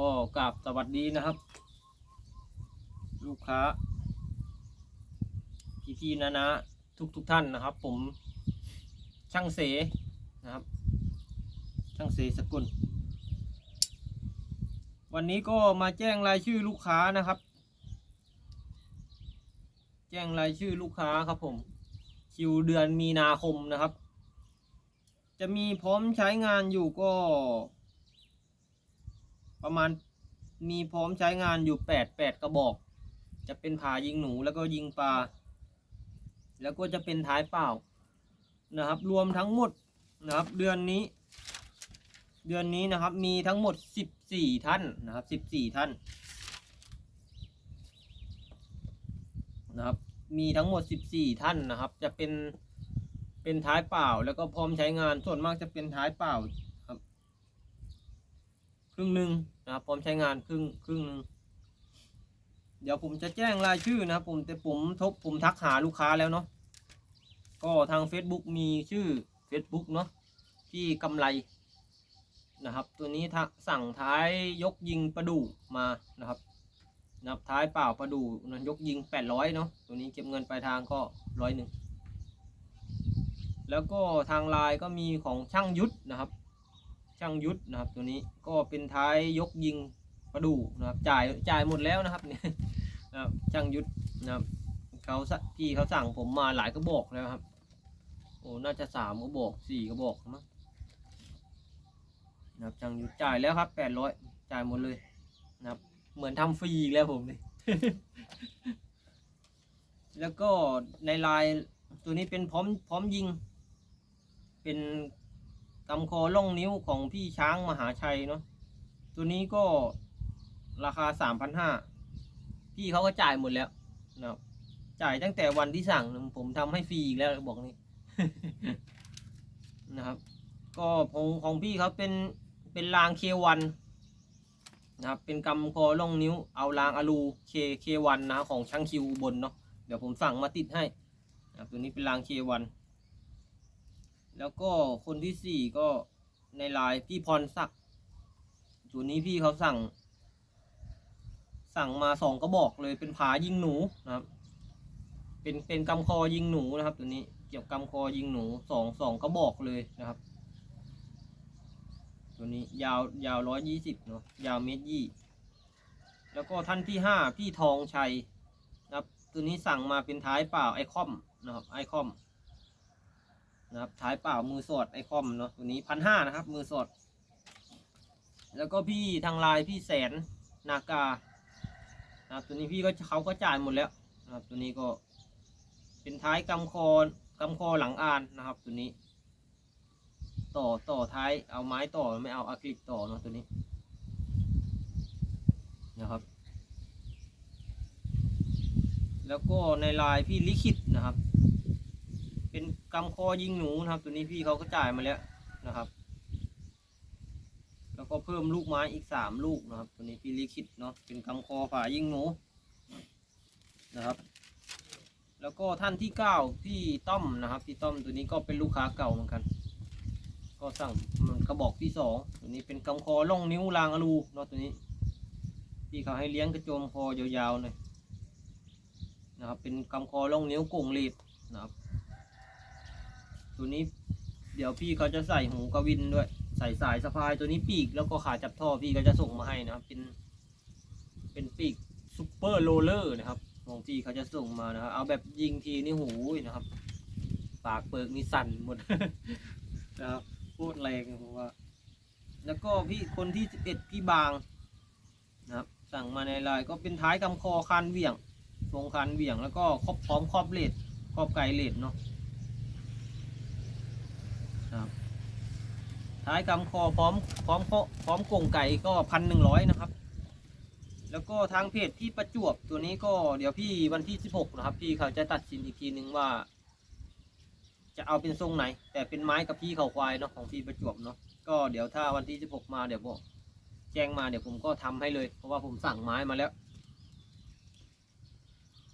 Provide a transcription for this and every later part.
ก็กราบสวัสดีนะครับ ลูกค้า พี่พี่ๆนะนะทุกทุกๆท่านนะครับ ผมช่างเสนะครับ ช่างเสสกุล วันนี้ก็มาแจ้งรายชื่อลูกค้านะครับ แจ้งรายชื่อลูกค้าครับผมคิวเดือนมีนาคมนะครับ จะมีพร้อมใช้งานอยู่ก็ ประมาณมีพร้อมใช้งานอยู่แปดแปดกระบอก จะเป็นผายิงหนูแล้วก็ยิงปลา แล้วก็จะเป็นท้ายเปล่านะครับ รวมทั้งหมดนะครับ เดือนนี้ เดือนนี้นะครับ มีทั้งหมดสิบสี่ท่านนะครับสิบสี่ท่านนะครับ มีทั้งหมดสิบสี่ท่านนะครับ จะเป็นเป็นท้ายเปล่า แล้วก็พร้อมใช้งานส่วนมากจะเป็นท้ายเปล่า ครึ่งหนึ่งนะครับพร้อมใช้งานครึ่งครึ่งหนึ่งเดี๋ยวผมจะแจ้งรายชื่อนะครับผมแต่ผมทบผมทักหาลูกค้าแล้วเนาะก็ทาง Facebook มีชื่อ Facebook เนาะที่กำไรนะครับ ตัวนี้สั่งท้ายยกยิงประดูมานะครับนับท้ายเปล่าประดูนะยกยิง 800 เนาะตัวนี้เก็บเงินปลายทางก็ร้อยหนึ่งแล้วก็ทางไลน์ก็มีของช่างยุทธนะครับ ช่างยุทธนะครับตัวนี้ก็เป็นท้ายยกยิงประดูนะครับจ่ายจ่ายหมดแล้วนะครับเนี่ยนะครับช่างยุทธนะครับเขาสะพี่เขาสั่งผมมาหลายกระบอกแล้วครับโอ้น่าจะสามกระบอกสี่กระบอกมั้งนะครับช่างยุทธจ่ายแล้วครับ800จ่ายหมดเลยนะครับ เหมือนทำฟรีแล้วผมนี่แล้วก็ในลายตัวนี้เป็นพร้อมพร้อมยิง เป็น กำคอล่องนิ้วของพี่ช้างมหาชัยเนาะตัวนี้ก็ราคาสามพันห้าพี่เขาก็จ่ายหมดแล้วนะครับจ่ายตั้งแต่วันที่สั่งผมทำให้ฟรีอีกแล้วบอกนี้นะครับ ก็ของของพี่เขาเป็นเป็นรางเควันนะครับ เป็นกำคอล่องนิ้ว เอารางอะลูเคเควันนะของช่างคิวบนเนาะเดี๋ยวผมสั่งมาติดให้นะครับตัวนี้เป็นรางเควัน แล้วก็คนที่สี่ก็ในไลน์พี่พรศักดิ์ตัวนี้พี่เขาสั่ง สั่งมาสองกระบอกเลยเป็นผายิงหนูนะครับ เป็นเป็นกำคอยิงหนูนะครับ ตัวนี้เกี่ยวกำคอยิงหนูสองสองกระบอกเลยนะครับ ตัวนี้ยาวยาวร้อยยี่สิบเนาะยาวเมตรยี่แล้วก็ท่านที่ห้าพี่ทองชัยนะครับ ตัวนี้สั่งมาเป็นท้ายเปล่าไอคอมนะครับไอคอม นะครับท้ายเปล่ามือสดไอคอมเนาะตัวนี้พันห้านะครับ มือสด แล้วก็พี่ทางไลน์พี่แสนนากานะครับตัวนี้พี่ก็เขาก็จ่ายหมดแล้วนะครับตัวนี้ก็เป็นท้ายกำคอกำคอหลังอานนะครับ ตัวนี้ ต่อต่อท้ายเอาไม้ต่อไม่เอาอะคริลิกต่อเนาะตัวนี้นะครับ แล้วก็ในลายพี่ลิขิตนะครับ เป็นกำคอยิงหนูนะครับ ตัวนี้พี่เขาก็จ่ายมาแล้วนะครับ แล้วก็เพิ่มลูกไม้อีกสามลูกนะครับ ตัวนี้พี่ลิขิตเนาะเป็นกำคอฝ่ายิงหนูนะครับ แล้วก็ท่านที่เก้าพี่ต้อมนะครับพี่ต้อมตัวนี้ก็เป็นลูกค้าเก่าเหมือนกัน ก็สั่งมันกระบอกที่สองตัวนี้เป็นกำคอล่องนิ้วรางอลูเนาะตัวนี้พี่เขาให้เลี้ยงกระโจมคอยาวๆหน่อยนะครับ เป็นกำคอล่องนิ้วโก่งลีดนะครับ ตัวนี้ เดี๋ยวพี่เขาจะใส่หูกระวินด้วย ใส่สายสะพายตัวนี้ปีกแล้วก็ขาจับท่อพี่ก็จะส่งมาให้นะครับ เป็น เป็นปีกซูเปอร์โรลเลอร์นะครับของพี่เขาจะส่งมานะครับ เอาแบบยิงทีนี่หูนะครับ ปากเปิกนี่สั่นหมดนะครับพูดแรงผมว่า แล้วก็พี่คนที่สิบเอ็ดพี่บางนะครับ สั่งมาในไลน์ก็เป็นท้ายกำคอคันเหวี่ยงทรงคันเหวี่ยง แล้วก็ครอบพร้อมครอบเลดครอบไกเลดเนาะนะครับ ท้ายกำคอพร้อมพร้อมเคพร้อมกงไก่ก็พันหนึ่งร้อยนะครับ แล้วก็ทางเพจที่ประจวบตัวนี้ก็เดี๋ยวพี่วันที่สิบหกนะครับ พี่เขาจะตัดสินอีกทีนึงว่า จะเอาเป็นทรงไหน แต่เป็นไม้กับพี่เขาควายเนาะของพี่ประจวบเนาะก็เดี๋ยวถ้าวันที่สิบหกมาเดี๋ยวบอกแจ้งมาเดี๋ยวผมก็ทำให้เลย เพราะว่าผมสั่งไม้มาแล้ว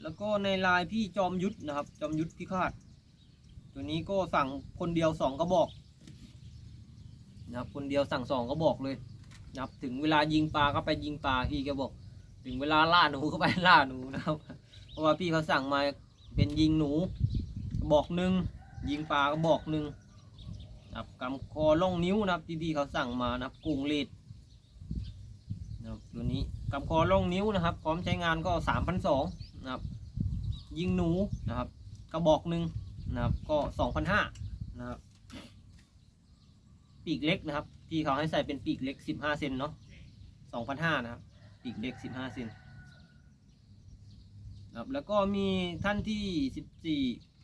แล้วก็ในไลน์พี่จอมยุทธนะครับ จอมยุทธพิฆาตตัวนี้ก็สั่งคนเดียวสองกระบอก นะครับคนเดียวสั่งสองกระบอกเลยนะครับถึงเวลายิงปลาก็ไปยิงปลาพี่แกบอก ถึงเวลาล่าหนูก็ไปล่าหนูนะครับ เพราะว่าพี่เขาสั่งมาเป็นยิงหนูกระบอกหนึ่งยิงปลากระบอกหนึ่งนะครับกำคอล่องนิ้วนะครับที่พี่เขาสั่งมานะครับกรุงเลดนะครับตัวนี้กำคอล่องนิ้วนะครับ พร้อมใช้งานก็สามพันสองนะครับ ยิงหนูนะครับกระบอกหนึ่งนะครับก็สองพันห้านะครับ ปีกเล็กนะครับพี่เขาให้ใส่เป็นปีกเล็กสิบห้าเซนเนาะสองพันห้านะครับ ปีกเล็กสิบห้าเซนนะครับแล้วก็มีท่านที่สิบสี่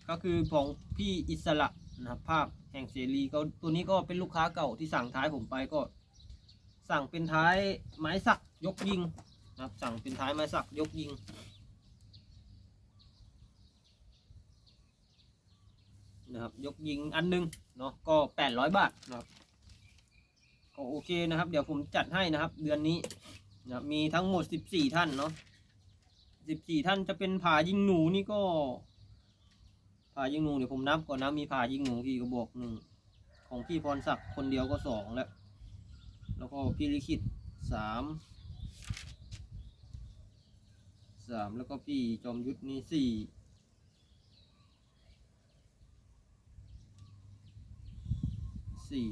ก็คือของพี่อิสระนะครับภาพแห่งเสรีก็ตัวนี้ก็เป็นลูกค้าเก่าที่สั่งท้ายผมไปก็ สั่งเป็นท้ายไม้สักยกยิงนะครับ สั่งเป็นท้ายไม้สักยกยิงนะครับยกยิงอันหนึงเนาะก็แปดร้อยบาทนะครับ ก็โอเคนะครับ เดี๋ยวผมจัดให้นะครับ เดือนนี้นะมีทั้งหมดสิบสี่ท่านเนาะสิบสี่ท่านจะเป็นผ่ายิงหนูนี่ก็ผ่ายิงหนูเดี๋ยวผมนับก่อนนะมีผ่ายิงหนูกี่กระบอกหนึ่งของพี่พรศักดิ์คนเดียวก็สองแล้ว แล้วก็พี่ลิขิตสามสามแล้วก็พี่จอมยุทธนี่สี่สี่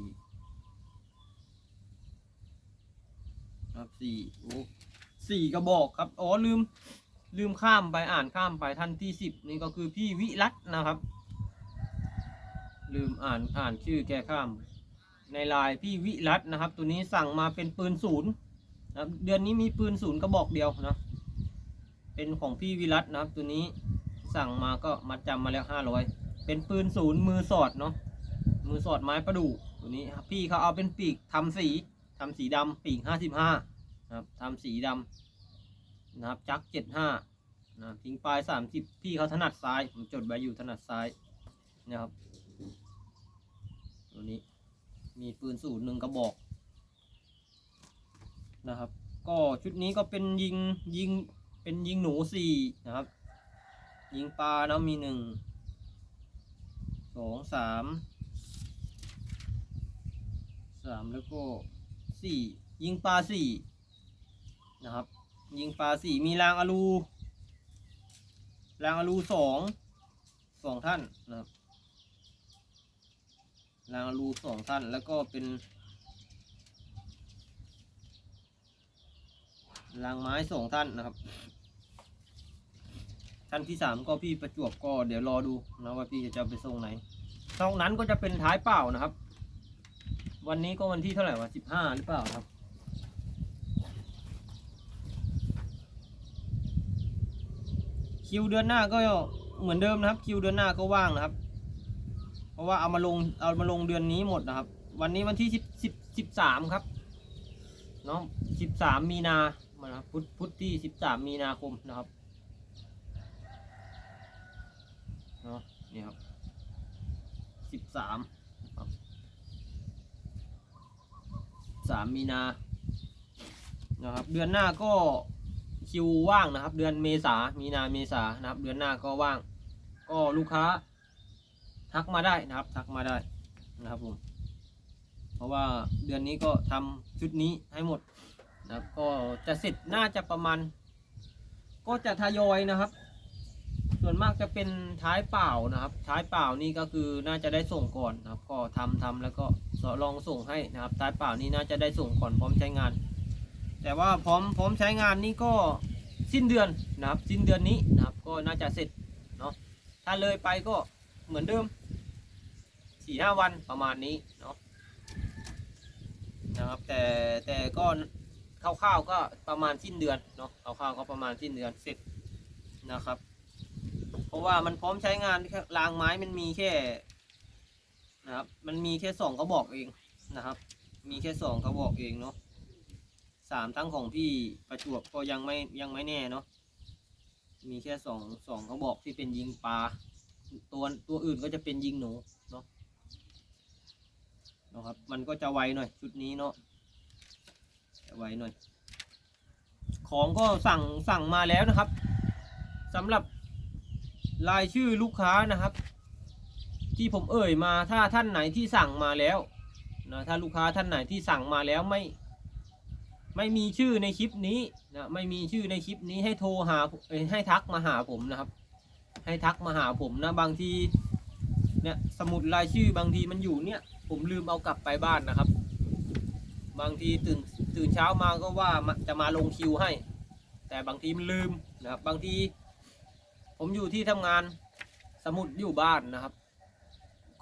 ครับสี่โอ้สี่กระบอกครับอ๋อลืมลืมข้ามไปอ่านข้ามไปท่านที่สิบนี่ก็คือพี่วิรัตนะครับ ลืมอ่านอ่านชื่อแกข้าม ในไลน์พี่วิรัตนะครับ ตัวนี้สั่งมาเป็นปืนศูนย์นะครับเดือนนี้มีปืนศูนย์กระบอกเดียวนะ เป็นของพี่วิรัตนะครับ ตัวนี้สั่งมาก็มาจำมาแล้วห้าร้อยเป็นปืนศูนย์มือสอดเนาะมือสอดไม้ประดู่ตัวนี้พี่เขาเอาเป็นปีกทำสี ทำสีดำปีกห้าสิบห้านะครับทำสีดำนะครับจักเจ็ดห้านะทิ้งปลายสามสิบพี่เขาถนัดซ้ายผมจดไว้อยู่ถนัดซ้ายนะครับตัวนี้มีปืนสูตรหนึ่งกระบอกนะครับ ก็ชุดนี้ก็เป็นยิงยิงเป็นยิงหนูสี่นะครับ ยิงปลาแล้วมีหนึ่งสองสามสามแล้วก็ สี่ยิงปลาสี่นะครับ ยิงปลาสี่มีรางอลูรางอลูสองสองท่านนะครับรางอลูสองท่านแล้วก็เป็นรางไม้สองท่านนะครับ ท่านที่สามก็พี่ประจวบก็เดี๋ยวรอดูนะว่าพี่จะจะไปส่งไหนนอกนั้นก็จะเป็นท้ายเปล่านะครับ วันนี้ก็วันที่เท่าไหร่วะสิบห้าหรือเปล่าครับ คิวเดือนหน้าก็เหมือนเดิมนะครับ คิวเดือนหน้าก็ว่างนะครับ เพราะว่าเอามาลงเอามาลงเดือนนี้หมดนะครับ วันนี้วันที่สิบสิบสิบสามครับเนาะสิบสามมีนามานะครับพุธพุธที่สิบสามมีนาคมนะครับเนาะนี่ครับสิบสาม สามีนานะครับเดือนหน้าก็คิวว่างนะครับ เดือนเมษามีนาเมษานะครับ เดือนหน้าก็ว่าง ก็ลูกค้าทักมาได้นะครับ ทักมาได้นะครับผมเพราะว่าเดือนนี้ก็ทำชุดนี้ให้หมดนะครับ ก็จะเสร็จน่าจะประมาณ ก็จะทยอยนะครับ ส่วนมากจะเป็นท้ายเปล่านะครับ ท้ายเปล่านี่ก็คือน่าจะได้ส่งก่อนนะครับ ก็ทำทำแล้วก็ลองส่งให้นะครับ ท้ายเปล่านี่น่าจะได้ส่งก่อนพร้อมใช้งาน แต่ว่าพร้อมพร้อมใช้งานนี่ก็สิ้นเดือนนะครับ สิ้นเดือนนี้นะครับ ก็น่าจะเสร็จเนาะถ้าเลยไปก็เหมือนเดิมสี่ห้าวันประมาณนี้เนาะนะครับ แต่แต่ก็คร่าวๆก็ประมาณสิ้นเดือนเนาะคร่าวๆก็ประมาณสิ้นเดือนเสร็จนะครับ เพราะว่ามันพร้อมใช้งานแค่รางไม้มันมีแค่นะครับ มันมีแค่สองกระบอกเองนะครับ มีแค่สองกระบอกเองเนาะสามทั้งของพี่ประจวบก็ยังไม่ยังไม่แน่เนาะมีแค่สองสองกระบอกที่เป็นยิงปลาตัวตัวอื่นก็จะเป็นยิงหนูเนาะนะครับ มันก็จะไวหน่อยชุดนี้เนาะจะไวหน่อย ของก็สั่งสั่งมาแล้วนะครับสำหรับ รายชื่อลูกค้านะครับ ที่ผมเอ่ยมาถ้าท่านไหนที่สั่งมาแล้วนะถ้าลูกค้าท่านไหนที่สั่งมาแล้วไม่ ไม่มีชื่อในคลิปนี้นะไม่มีชื่อในคลิปนี้ให้โทรหาให้ทักมาหาผมนะครับ ให้ทักมาหาผมนะบางทีเนี่ยสมุดรายชื่อบางทีมันอยู่เนี่ย ผมลืมเอากลับไปบ้านนะครับ บางทีตื่นตื่นเช้ามาก็ว่าจะมาลงคิวให้ แต่บางทีมันลืมนะครับบางที ผมอยู่ที่ทำงานสมุดอยู่บ้านนะครับ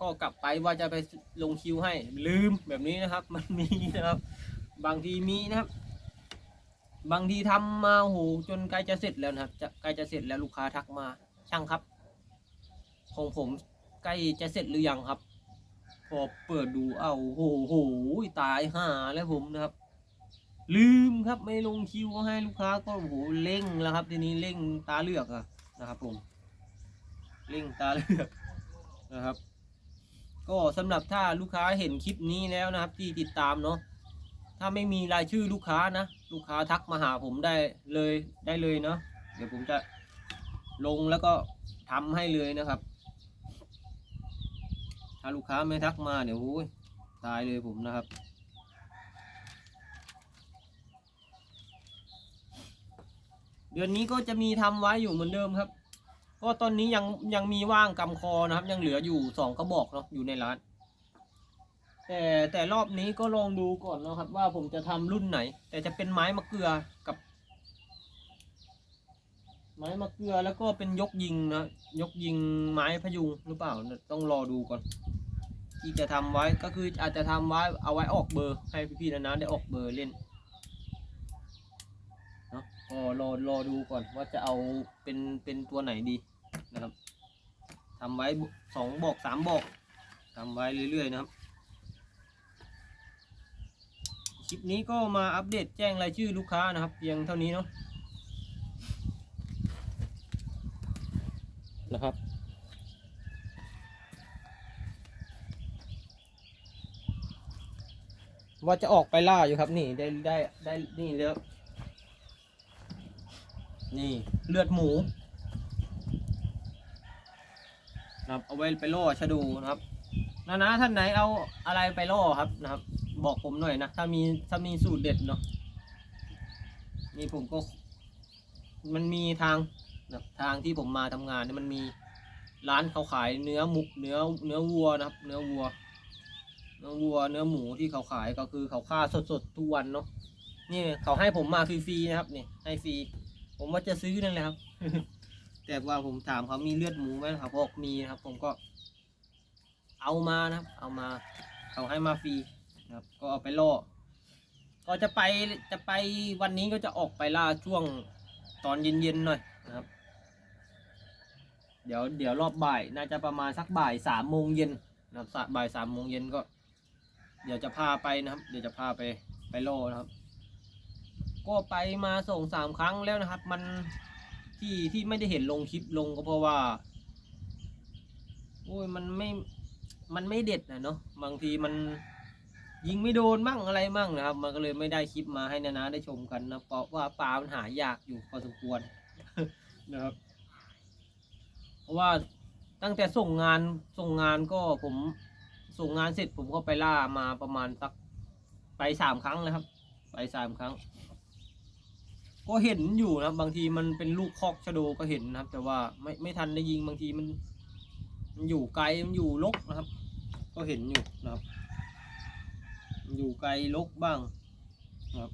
ก็กลับไปว่าจะไปลงคิวให้ลืมแบบนี้นะครับ มันมีนะครับ บางทีมีนะครับ บางทีทำมาโหจนใกล้จะเสร็จแล้วนะครับจะใกล้จะเสร็จแล้วลูกค้าทักมา ช่างครับ ของผมใกล้จะเสร็จหรือยังครับ พอเปิดดูเอาโอ้โหตายห่าแล้วผมนะครับ ลืมครับไม่ลงคิวให้ลูกค้าก็โอ้โหเร่งแล้วครับ ทีนี้เร่งตาเลือกอะ นะครับผมเร่งตาเลือกนะครับ ก็สำหรับถ้าลูกค้าเห็นคลิปนี้แล้วนะครับ ที่ติดตามเนาะถ้าไม่มีรายชื่อลูกค้านะ ลูกค้าทักมาหาผมได้เลยได้เลยเนาะเดี๋ยวผมจะลงแล้วก็ทำให้เลยนะครับ ถ้าลูกค้าไม่ทักมาเดี๋ยวโอ้ยตายเลยผมนะครับ ดือนนี้ก็จะมีทำไว้อยู่เหมือนเดิมครับก็ตอนนี้ยังยังมีว่างกำคอนะครับ ยังเหลืออยู่สองกระบอกเนาะอยู่ในร้าน แต่แต่รอบนี้ก็ลองดูก่อนนะครับ ว่าผมจะทำรุ่นไหน แต่จะเป็นไม้มะเกลือกับ ไม้มะเกลือแล้วก็เป็นยกยิงนะยกยิงไม้พยุงหรือเปล่าต้องรอดูก่อน ที่จะทำไว้ก็คืออาจจะทำไว้เอาไว้ออกเบอร์ให้พี่ๆนะนะได้ออกเบอร์เล่น ก็รอรอดูก่อนว่าจะเอาเป็นเป็นตัวไหนดีนะครับทำไว้สองบอกสามบอกทำไว้เรื่อยๆนะครับคลิปนี้ก็มาอัปเดตแจ้งรายชื่อลูกค้านะครับ เพียงเท่านี้เนาะนะครับ ว่าจะออกไปล่าอยู่ครับนี่ได้ได้ได้นี่แล้ว นี่เลือดหมูนะครับเอาไว้ไปล่อชะดูนะครับนะนะท่านไหนเอาอะไรไปล่อครับนะครับ บอกผมหน่อยนะถ้ามีถ้ามีสูตรเด็ดเนาะนี่ผมก็ มันมีทางนะทางที่ผมมาทำงานเนี่ยมันมีร้านเขาขายเนื้อหมูเนื้อเนื้อวัวนะครับ เนื้อวัว เนื้อวัว เนื้อหมูที่เขาขายก็คือเขาฆ่าสดๆทุกวันเนาะนี่เขาให้ผมมาฟรีๆนะครับนี่ให้ฟรี ผมว่าจะซื้อนั่นแหละครับ แต่ว่าผมถามเขามีเลือดหมูไหมเขาบอกมีนะครับ ผมก็ เอามานะครับ เอามา เขาให้มาฟรีนะครับ ก็เอาไปล่อก็จะไปจะไปวันนี้ก็จะออกไปล่าช่วงตอนเย็นๆหน่อยนะครับ เดี๋ยวเดี๋ยวรอบบ่ายน่าจะประมาณสักบ่ายสามโมงเย็นนะครับบ่ายสามโมงเย็นก็ เดี๋ยวจะพาไปนะครับ เดี๋ยวจะพาไปไปล่อนะครับ ก็ไปมาส่งสามครั้งแล้วนะครับ มันที่ที่ไม่ได้เห็นลงคลิปลงก็เพราะว่าโอ้ยมันไม่มันไม่เด็ดนะเนาะบางทีมันยิงไม่โดนมั่งอะไรมั่งนะครับ มันก็เลยไม่ได้คลิปมาให้นานาได้ชมกันนะเพราะว่าปลามันหายากอยู่พอสมควรนะครับ เพราะว่าตั้งแต่ส่งงานส่งงานก็ผมส่งงานเสร็จผมก็ไปล่ามาประมาณสักไปสามครั้งแล้วครับ ไปสามครั้ง ก็เห็นอยู่นะครับ บางทีมันเป็นลูกคอกชะโดก็เห็นนะครับ แต่ว่าไม่ไม่ทันได้ยิงบางทีมัน มันอยู่ไกลมันอยู่ลกนะครับ ก็เห็นอยู่นะครับ มันอยู่ไกลลกบ้างนะครับ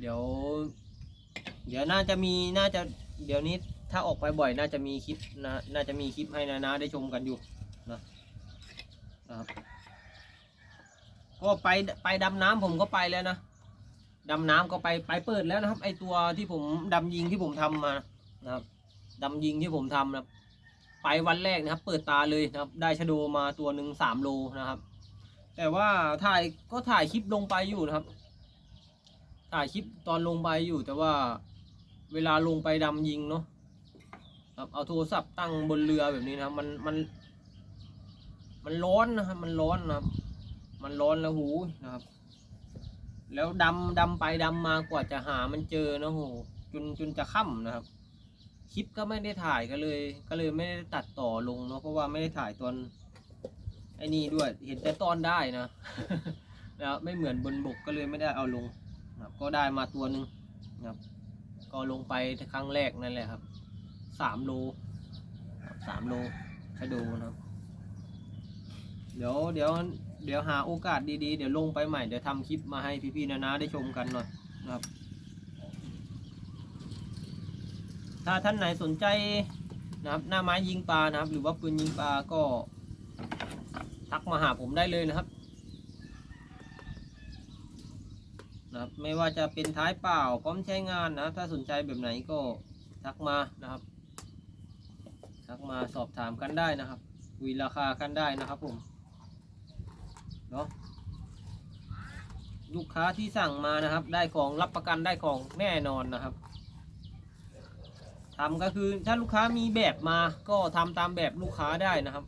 เดี๋ยว เดี๋ยวน่าจะมีน่าจะเดี๋ยวนี้ถ้าออกไปบ่อยน่าจะมีคลิปนะน่าจะมีคลิปให้นะนะได้ชมกันอยู่นะนะครับ ก็ไปไปดำน้ำผมก็ไปแล้วนะดำน้ำก็ไปไปเปิดแล้วนะครับ ไอตัวที่ผมดำยิงที่ผมทำมานะครับดำยิงที่ผมทำนะครับไปวันแรกนะครับ เปิดตาเลยนะครับ ได้ชะโดมาตัวหนึ่งสามโลนะครับ แต่ว่าถ่ายก็ถ่ายคลิปลงไปอยู่นะครับ ถ่ายคลิปตอนลงไปอยู่ แต่ว่าเวลาลงไปดำยิงเนาะครับเอาโทรศัพท์ตั้งบนเรือแบบนี้นะครับ มันมัน มันร้อนนะครับมันร้อนนะครับ มันร้อนแล้วหูนะครับ แล้วดำดำไปดำมากว่าจะหามันเจอนะโหจนจนจะค่ำนะครับ คลิปก็ไม่ได้ถ่ายก็เลย ก็เลยไม่ได้ตัดต่อลงเนาะเพราะว่าไม่ได้ถ่ายตอนไอ้นี่ด้วยเห็นแต่ตอนได้นะนะครับไม่เหมือนบนบกก็เลยไม่ได้เอาลงนะครับก็ได้มาตัวหนึ่งนะครับ ก็ลงไปครั้งแรกนั่นแหละครับสามโลสามโลชะโดนะครับ เดี๋ยวเดี๋ยว เดี๋ยวหาโอกาสดีๆ เดี๋ยวลงไปใหม่ เดี๋ยวทำคลิปมาให้พี่ๆนะนะได้ชมกันหน่อยนะครับ ถ้าท่านไหนสนใจนะครับ หน้าไม้ยิงปลานะครับ หรือว่าปืนยิงปลาก็ทักมาหาผมได้เลยนะครับนะครับ ไม่ว่าจะเป็นท้ายเปล่าพร้อมใช้งานนะครับถ้าสนใจแบบไหนก็ทักมานะครับ ทักมาสอบถามกันได้นะครับคุยราคากันได้นะครับผม เนาะลูกค้าที่สั่งมานะครับ ได้ของรับประกันได้ของแน่นอนนะครับทำก็คือถ้าลูกค้ามีแบบมาก็ทำตามแบบลูกค้าได้นะครับ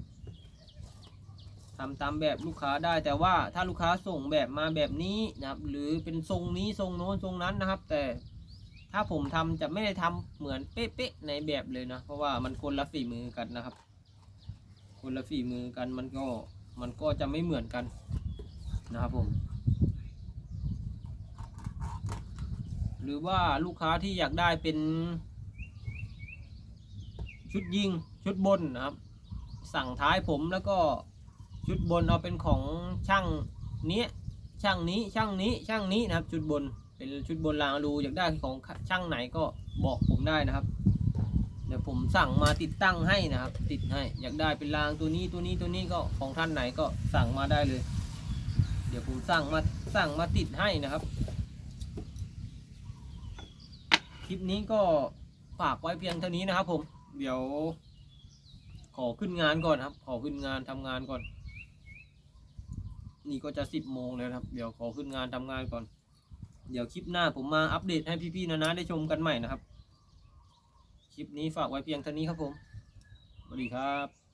ทำตามแบบลูกค้าได้แต่ว่าถ้าลูกค้าส่งแบบมาแบบนี้นะครับ หรือเป็นทรงนี้ทรงโน้นทรงนั้นนะครับ แต่ถ้าผมทำจะไม่ได้ทำเหมือนเป๊ะๆในแบบเลยนะ เพราะว่ามันคนละฝีมือกันนะครับ คนละฝีมือกันมันก็ มันก็จะไม่เหมือนกันนะครับผม หรือว่าลูกค้าที่อยากได้เป็น ชุดยิงชุดบนนะครับ สั่งท้ายผมแล้วก็ชุดบนเอาเป็นของช่างนี้ช่างนี้ช่างนี้ช่างนี้นะครับ ชุดบนเป็นชุดบนรางรูอยากได้ของช่างไหนก็บอกผมได้นะครับ เดี๋ยวผมสั่งมาติดตั้งให้นะครับ ติดให้ อยากได้เป็นรางตัวนี้ตัวนี้ตัวนี้ก็ของท่านไหนก็สั่งมาได้เลย เดี๋ยวผมสั่งมาสั่งมาติดให้นะครับ คลิปนี้ก็ฝากไว้เพียงเท่านี้นะครับ ผม เดี๋ยว ขอขึ้นงานก่อนครับ ขอขึ้นงานทำงานก่อน นี่ก็จะสิบโมงแล้วครับ เดี๋ยวขอขึ้นงานทำงานก่อน เดี๋ยวคลิปหน้าผมมาอัปเดตให้พี่ๆนะนะได้ชมกันใหม่นะครับ คลิปนี้ฝากไว้เพียงเท่านี้ครับผมสวัสดีครับ